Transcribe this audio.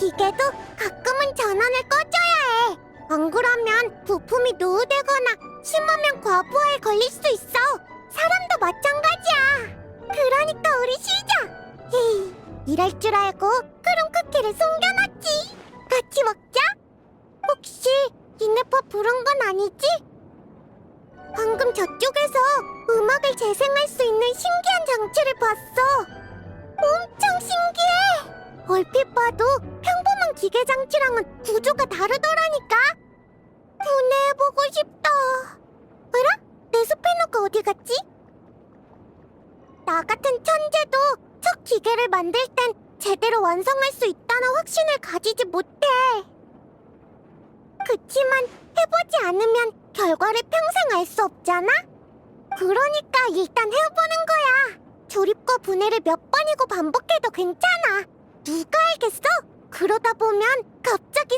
기계도 가끔은 전원을 꺼줘야 해. 안 그러면 부품이 노후되거나 심하면 과부하에 걸릴 수 있어. 사람도 마찬가지야. 그러니까 우리 쉬자. 히히, 일할 줄 알고 크림 쿠키를 숨겨놨지. 같이 먹자. 혹시 니네파 부른 건 아니지? 방금 저쪽에서 음악을 재생할 수 있는 신기한 장치를 봤어. 엄청 신기해. 얼핏 봐도 평범한 기계 장치랑은 구조가 다르더라니까. 분해해보고 싶다. 어라? 내 스페너가 어디 갔지? 나 같은 천재도 첫 기계를 만들 땐 제대로 완성할 수 있다는 확신을 가지지 못해. 그치만 해보지 않으면 결과를 평생 알 수 없잖아? 그러니까 일단 해보는 거야. 조립과 분해를 몇 번이고 반복해도 괜찮아. 누가 알겠어? 그러다 보면 갑자기